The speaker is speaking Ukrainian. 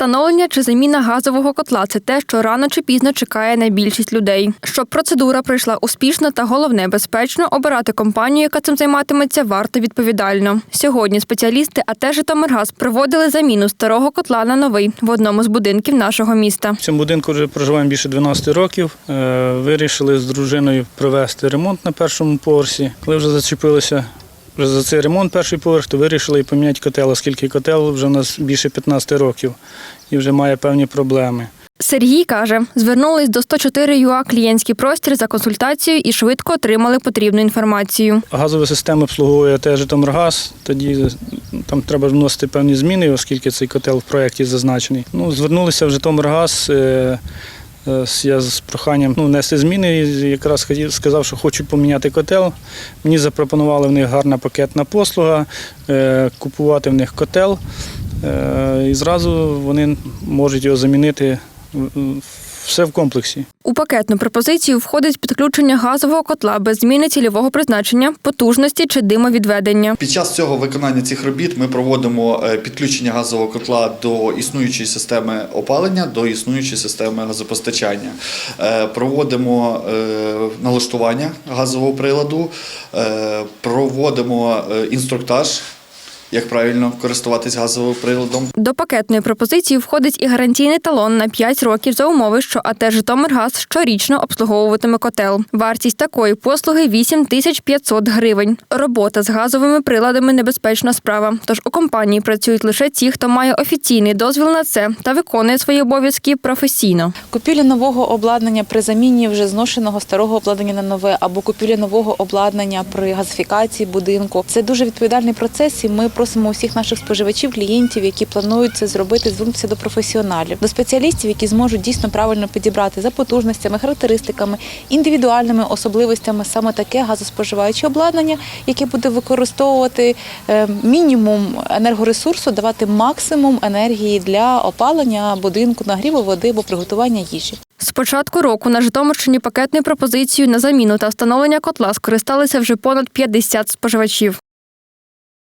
Встановлення чи заміна газового котла це те, що рано чи пізно чекає на більшість людей. Щоб процедура пройшла успішно та головне безпечно, обирати компанію, яка цим займатиметься, варто відповідально. Сьогодні спеціалісти АТ «Житомиргаз» проводили заміну старого котла на новий в одному з будинків нашого міста. В цьому будинку вже проживаємо більше 12 років. Е, Вирішили з дружиною провести ремонт на першому поверсі. Коли вже зачепилися вже за цей ремонт перший поверх, то вирішили і поміняти котел, оскільки котел вже у нас більше 15 років і вже має певні проблеми. Сергій каже, звернулись до 104 ЮА клієнтський простір за консультацією і швидко отримали потрібну інформацію. Газову систему обслуговує теж Житомиргаз, тоді там треба вносити певні зміни, оскільки цей котел в проєкті зазначений. Ну, звернулися в Житомиргаз. Е, Я з проханням ну, внести зміни. І якраз сказав, що хочу поміняти котел. Мені запропонували в них гарна пакетна послуга, е, купувати в них котел. е, І зразу вони можуть його замінити м, все в комплексі. У пакетну пропозицію входить підключення газового котла без зміни цільового призначення, потужності чи димовідведення. Під час цього виконання цих робіт ми проводимо е, підключення газового котла до існуючої системи опалення, до існуючої системи газопостачання. Е, Проводимо е, налаштування газового приладу, проводимо інструктаж, як правильно користуватись газовим приладом. До пакетної пропозиції входить і гарантійний талон на 5 років за умови, що АТ «Житомиргаз» щорічно обслуговуватиме котел. Вартість такої послуги 8 тисяч 500 гривень. Робота з газовими приладами небезпечна справа. Тож у компанії працюють лише ті, хто має офіційний дозвіл на це та виконує свої обов'язки професійно. Купівля нового обладнання при заміні вже зношеного старого обладнання на нове або купівля нового обладнання при газифікації будинку. Це дуже відповідальний процес, і ми просимо усіх наших споживачів, клієнтів, які планують це зробити, звернутися до професіоналів, до спеціалістів, які зможуть дійсно правильно підібрати за потужностями, характеристиками, індивідуальними особливостями саме таке газоспоживаюче обладнання, яке буде використовувати е, мінімум енергоресурсу, давати максимум енергії для опалення будинку, нагріву води або приготування їжі. З початку року на Житомирщині пакетною пропозицією на заміну та встановлення котла скористалися вже понад 50 споживачів.